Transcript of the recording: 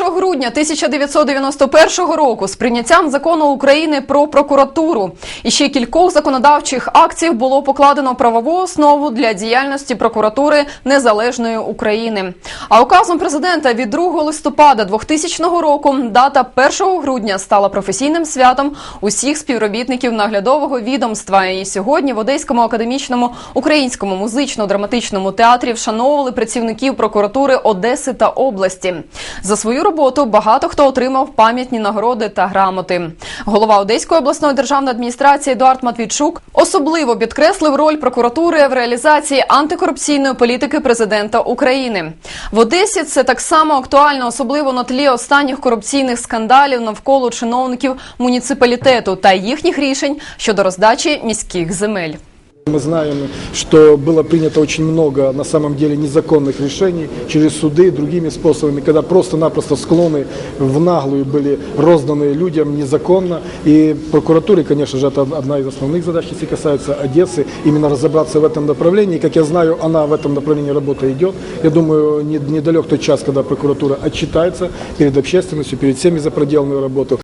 1 грудня 1991 року з прийняттям закону України про прокуратуру і ще кількох законодавчих акцій було покладено правову основу для діяльності прокуратури незалежної України. А указом президента від 2 листопада 2000 року дата 1 грудня стала професійним святом усіх співробітників наглядового відомства. І сьогодні в Одеському академічному українському музично-драматичному театрі вшановували працівників прокуратури Одеси та області. За свою роботу багато хто отримав пам'ятні нагороди та грамоти. Голова Одеської обласної державної адміністрації Едуард Матвійчук особливо підкреслив роль прокуратури в реалізації антикорупційної політики президента України. В Одесі це так само актуально, особливо на тлі останніх корупційних скандалів навколо чиновників муніципалітету та їхніх рішень щодо роздачі міських земель. Мы знаем, что было принято очень много на самом деле незаконных решений через суды, другими способами, когда просто-напросто склоны в наглую были розданы людям незаконно. И прокуратуре, конечно же, это одна из основных задач, если касается Одессы, именно разобраться в этом направлении. Как я знаю, она в этом направлении работа идет. Я думаю, не- недалек тот час, когда прокуратура отчитается перед общественностью, перед всеми за проделанную работу.